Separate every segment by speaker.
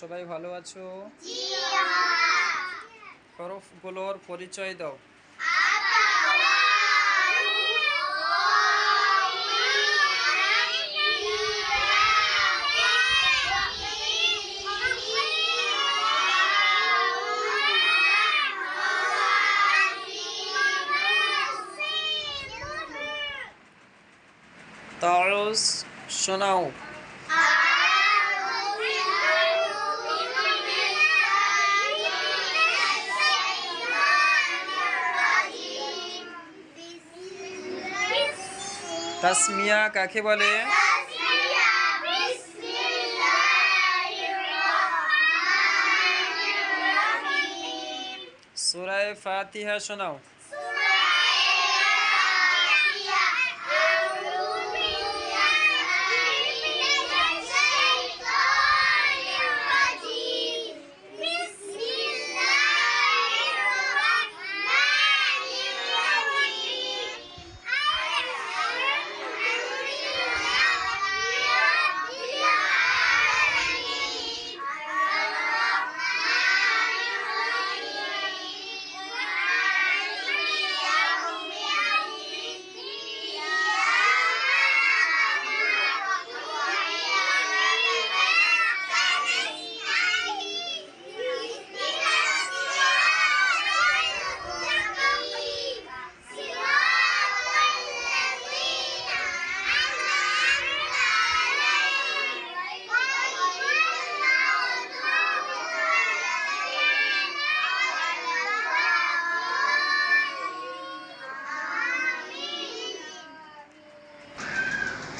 Speaker 1: সবাই ভালো আছো? হরফগুলোর পরিচয় দাও। তারস শোনাও। তাসমিয়া কাকে বলে? সুরায় ফাতিহা শোনাও।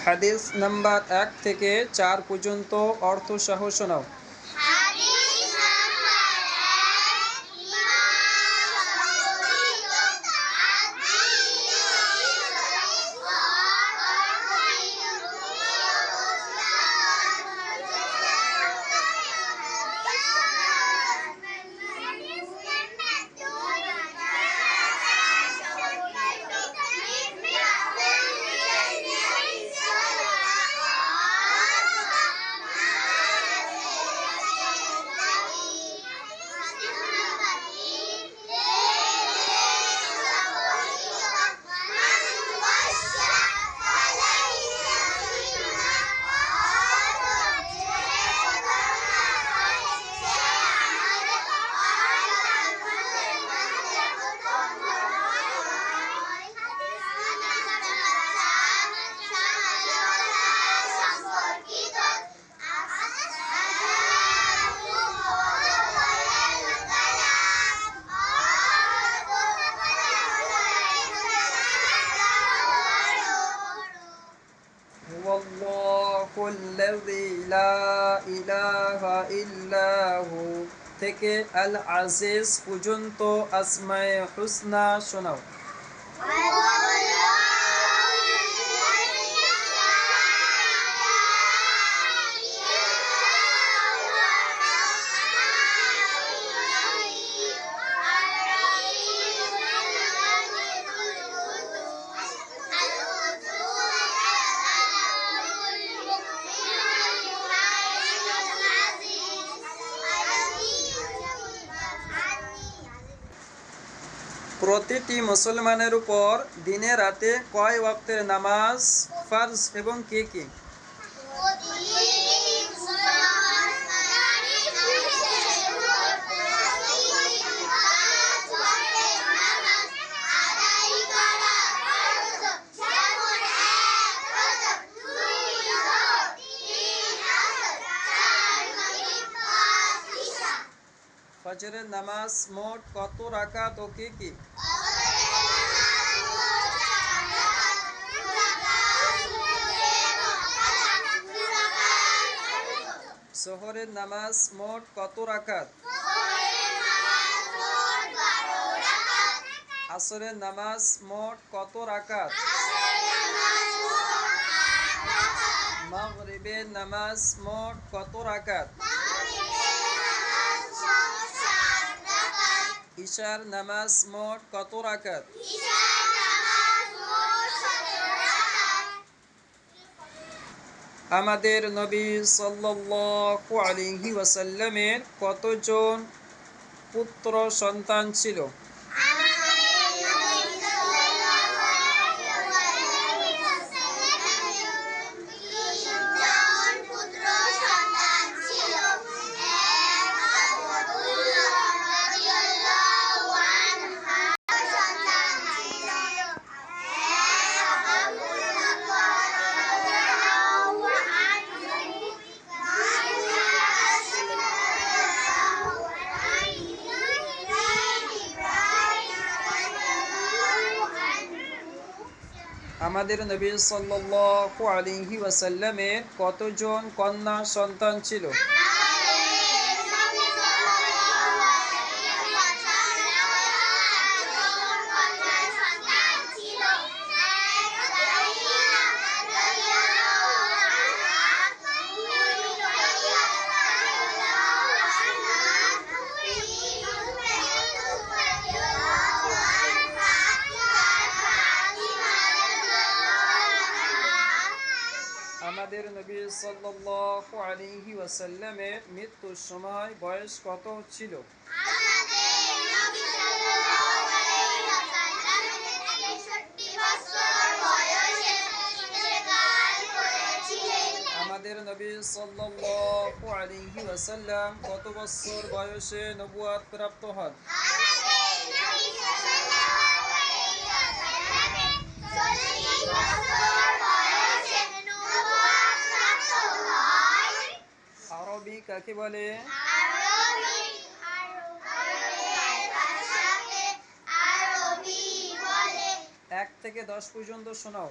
Speaker 1: হাদিস নাম্বার এক থেকে চার পর্যন্ত অর্থ সহ শোনাও। ইল্লাহু থেকে আল আজিজ পর্যন্ত আসমায়ে হুসনা শোনাও। প্রতিটি মুসলমানের উপর দিনে রাতে কয় ওয়াক্তের নামাজ ফার্জ এবং কে কে? ফজরের নামাজ মোট কত রাকাত ও কে কে? শহরের নামাজ মোট কত রাকাত? আসরের নামাজ মোট কত রাকাত? মাগরিবের নামাজ মোট কত রাকাত? ইশার নামাজ মোট কত রাকাত? আমাদের নবী সাল্লাল্লাহু আলাইহি ওয়াসাল্লামের কতজন পুত্র সন্তান ছিল? আমাদের নবী সাল্লাল্লাহু আলাইহি ওয়াসাল্লামের কতজন কন্যা সন্তান ছিল? সাল্লাল্লাহু আলাইহি ওয়াসাল্লামের মৃত্যুর সময় বয়স কত ছিল? আমাদের নবী সাল্লাল্লাহু আলাইহি ওয়াসাল্লাম কত বছর বয়সে নবুয়াত প্রাপ্ত হন? কাকে বলে? এক থেকে দশ পর্যন্ত শোনাও।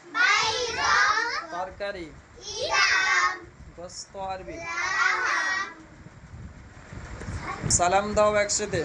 Speaker 1: তরকারি। গোস্ত আরবি। সালাম দাও একসাথে।